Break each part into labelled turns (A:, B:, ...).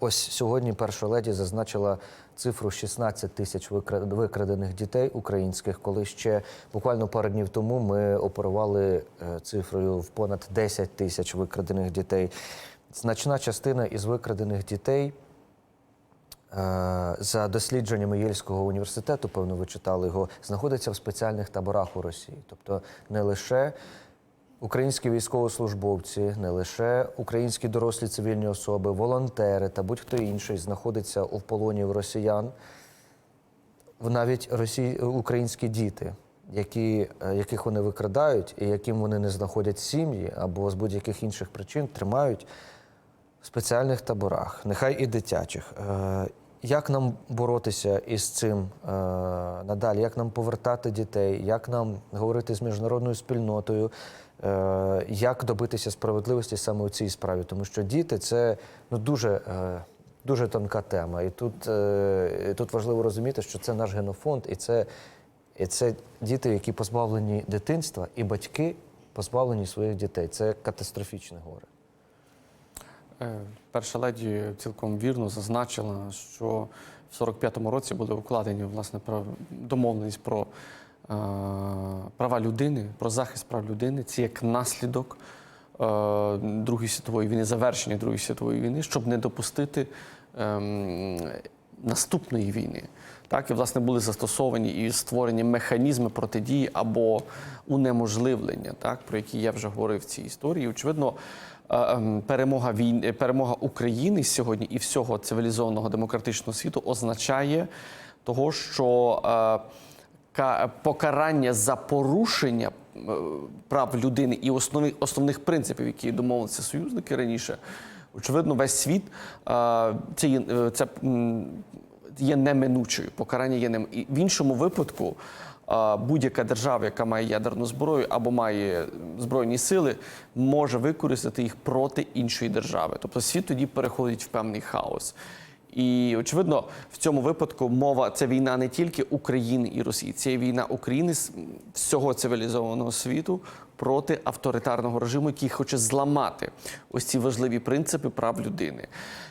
A: Ось сьогодні перша леді зазначила цифру 16 тисяч викра- викрадених дітей українських, коли ще буквально пару днів тому ми оперували е, цифрою в понад 10 тисяч викрадених дітей. Значна частина із викрадених дітей. е, За дослідженнями Єльського університету, певно, ви читали його, знаходиться в спеціальних таборах у Росії. Тобто не лише українські військовослужбовці, не лише українські дорослі цивільні особи, волонтери та будь-хто інший знаходиться у полоні в росіян, навіть росі... українські діти, які, е, яких вони викрадають і яким вони не знаходять сім'ї або з будь-яких інших причин тримають в спеціальних таборах, нехай і дитячих. Як нам боротися із цим е, надалі? Як нам повертати дітей? Як нам говорити з міжнародною спільнотою? Е, Як добитися справедливості саме у цій справі? Тому що діти це ну дуже. е, Дуже тонка тема, і тут, е, тут важливо розуміти, що це наш генофонд, і це, і це діти, які позбавлені дитинства, і батьки позбавлені своїх дітей. Це катастрофічне горе.
B: Е, Перша леді цілком вірно зазначила, що в 45-му році були укладені власне домовленість про е, права людини, про захист прав людини. Це як наслідок е, Другої світової війни, завершення Другої світової війни, щоб не допустити ем, наступної війни. Так, і власне були застосовані і створені механізми протидії або унеможливлення, так, про які я вже говорив в цій історії. Очевидно, перемога війни, перемога України сьогодні і всього цивілізованого демократичного світу означає того, що е, ка- покарання за порушення е, прав людини і основних, основних принципів, які домовилися союзники раніше, очевидно, весь світ е, це є, е, це є неминучою. Покарання є нем... І в іншому випадку. Будь-яка держава, яка має ядерну зброю або має збройні сили, може використати їх проти іншої держави. Тобто світ тоді переходить в певний хаос. І очевидно, в цьому випадку мова це війна не тільки України і Росії, це війна України з всього цивілізованого світу проти авторитарного режиму, який хоче зламати ось ці важливі принципи прав людини.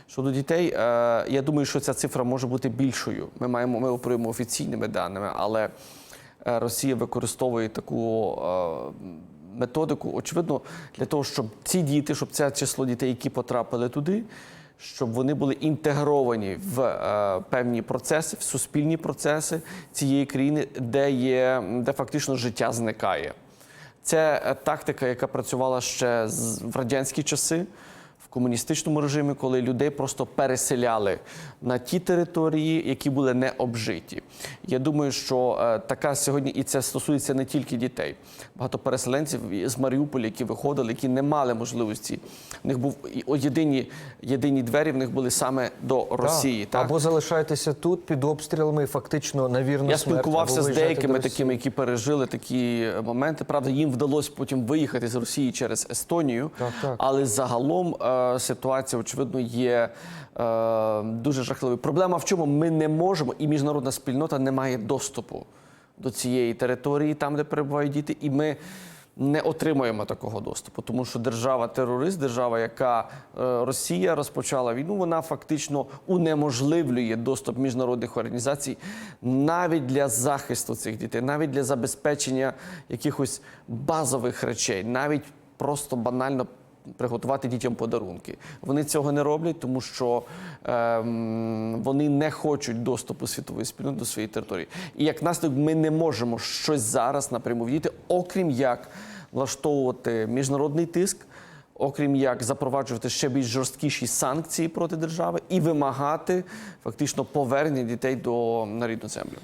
B: Щодо дітей, е, я думаю, що ця цифра може бути більшою. Ми маємо ми оперуємо офіційними даними, але Росія використовує таку. е, Методику, очевидно, для того, щоб ці діти, щоб це число дітей, які потрапили туди, щоб вони були інтегровані в е, певні процеси, в суспільні процеси цієї країни, де є де фактично життя зникає. Це е, тактика, яка працювала ще в радянські часи. Комуністичному режимі, коли людей просто переселяли на ті території, які були не обжиті. Я думаю, що е, така сьогодні, і це стосується не тільки дітей. Багато переселенців з Маріуполя, які виходили, які не мали можливості. В них був єдині, єдині двері в них були саме до Росії.
A: Так.
B: Так?
A: Або залишайтеся тут під обстрілами фактично на вірну
B: Я
A: смерть,
B: спілкувався з деякими такими, які пережили такі моменти. Правда, їм вдалося потім виїхати з Росії через Естонію.
A: Так, так.
B: Але загалом е, ситуація, очевидно, є е, дуже жахливою. Проблема в чому? Ми не можемо, і міжнародна спільнота не має доступу до цієї території, там, де перебувають діти, і ми. Не отримуємо такого доступу, тому що держава-терорист, держава, яка е, Росія розпочала війну, вона фактично унеможливлює доступ міжнародних організацій навіть для захисту цих дітей, навіть для забезпечення якихось базових речей, навіть просто банально приготувати дітям подарунки. Вони цього не роблять, тому що ем, вони не хочуть доступу світової спільноти до своєї території. І як наслідок, ми не можемо щось зараз напряму вдіяти, окрім як влаштовувати міжнародний тиск. Окрім як запроваджувати ще більш жорсткіші санкції проти держави і вимагати фактично повернення дітей до на рідну землю.